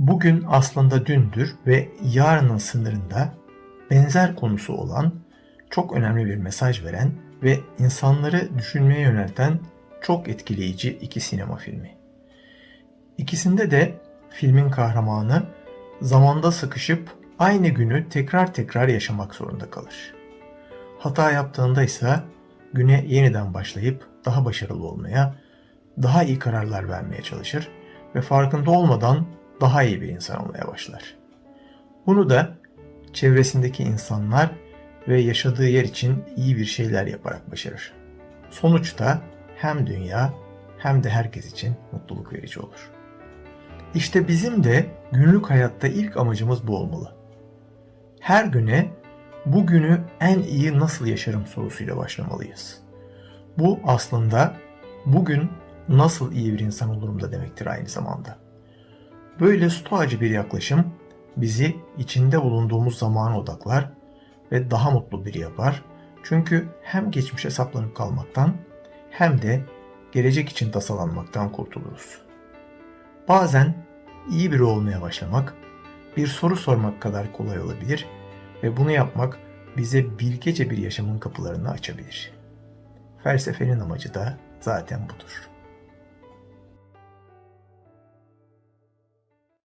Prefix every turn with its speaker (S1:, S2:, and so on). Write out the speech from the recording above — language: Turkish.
S1: bugün aslında dündür ve yarının sınırında benzer konusu olan çok önemli bir mesaj veren ve insanları düşünmeye yönelten çok etkileyici iki sinema filmi. İkisinde de filmin kahramanı zamanda sıkışıp aynı günü tekrar tekrar yaşamak zorunda kalır. Hata yaptığında ise güne yeniden başlayıp daha başarılı olmaya, daha iyi kararlar vermeye çalışır ve farkında olmadan daha iyi bir insan olmaya başlar. Bunu da çevresindeki insanlar ve yaşadığı yer için iyi bir şeyler yaparak başarır. Sonuçta hem dünya hem de herkes için mutluluk verici olur. İşte bizim de günlük hayatta ilk amacımız bu olmalı. Her güne bugünü en iyi nasıl yaşarım sorusuyla başlamalıyız. Bu aslında bugün nasıl iyi bir insan olurum da demektir aynı zamanda. Böyle stoacı bir yaklaşım bizi içinde bulunduğumuz zamana odaklar ve daha mutlu biri yapar. Çünkü hem geçmişe saplanıp kalmaktan hem de gelecek için tasalanmaktan kurtuluruz. Bazen iyi biri olmaya başlamak bir soru sormak kadar kolay olabilir ve bunu yapmak bize bilgece bir yaşamın kapılarını açabilir. Felsefenin amacı da zaten budur.